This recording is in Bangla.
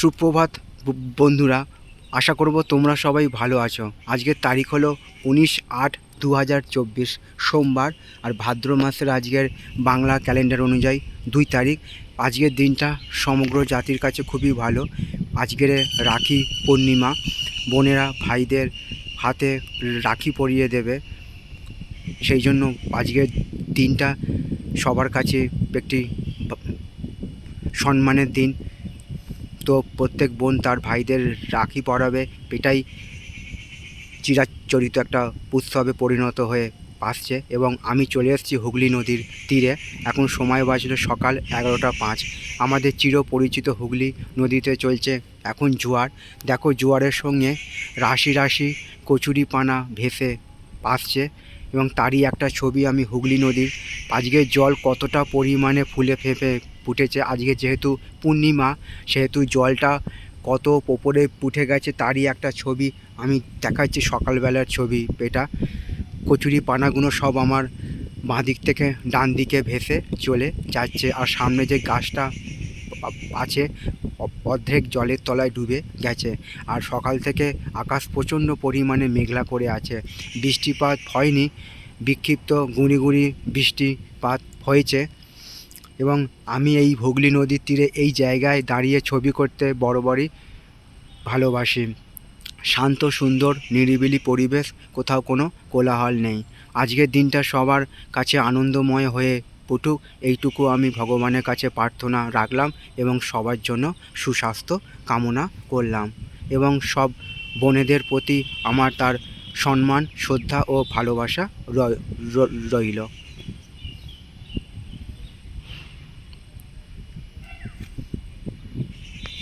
সুপ্রভাত বন্ধুরা, আশা করব তোমরা সবাই ভালো আছো। আজকের তারিখ হলো উনিশ আট দু হাজার চব্বিশ সোমবার আর ভাদ্র মাসের আজকের বাংলা ক্যালেন্ডার অনুযায়ী দুই তারিখ। আজকের দিনটা সমগ্র জাতির কাছে খুবই ভালো। আজকের রাখি পূর্ণিমা, বোনেরা ভাইদের হাতে রাখি পরিয়ে দেবে। সেই জন্য আজকের দিনটা সবার কাছে একটি সম্মানের দিন। তো প্রত্যেক বোন তার ভাইদের রাখি পরাবে। এটাই চিরাচরিত একটা উৎসবে পরিণত হয়ে আসছে এবং আমি চলে এসেছি হুগলি নদীর তীরে। এখন সময় বাজলো সকাল এগারোটা পাঁচ। আমাদের চিরপরিচিত হুগলি নদীতে চলছে এখন জোয়ার। দেখো জোয়ারের সঙ্গে রাশি রাশি কচুরি পানা ভেসে আসছে এবং তারই একটা ছবি আমি হুগলি নদীর। আজকের জল কতটা পরিমাণে ফুলে ফেঁপে ফুটেছে। আজকে যেহেতু পূর্ণিমা, সেহেতু জলটা কত ওপরে উঠে গেছে তারই একটা ছবি আমি দেখাচ্ছি সকালবেলার ছবি এটা। কচুরি পানাগুলো সব আমার বাঁ দিক থেকে ডান দিকে ভেসে চলে যাচ্ছে আর সামনে যে গাছটা আছে, অর্ধেক জলের তলায় ডুবে গেছে আর সকাল থেকে আকাশ প্রচণ্ড পরিমাণে মেঘলা করে আছে। বৃষ্টিপাত হয়নি, বিক্ষিপ্ত গুঁড়ি গুঁড়ি বৃষ্টিপাত হয়েছে। এবং আমি এই হুগলি নদীর তীরে এই জায়গায় দাঁড়িয়ে ছবি করতে বরাবরই ভালোবাসি। শান্ত, সুন্দর, নিরিবিলি পরিবেশ, কোথাও কোনো কোলাহল নেই। আজকের দিনটা সবার কাছে আনন্দময় হয়ে উঠুক। এইটুকু আমি ভগবানের কাছে প্রার্থনা রাখলাম এবং সবার জন্য সুস্বাস্থ্য কামনা করলাম এবং সব বোনেদের প্রতি আমার তার সম্মান, শ্রদ্ধা ও ভালোবাসা রইল।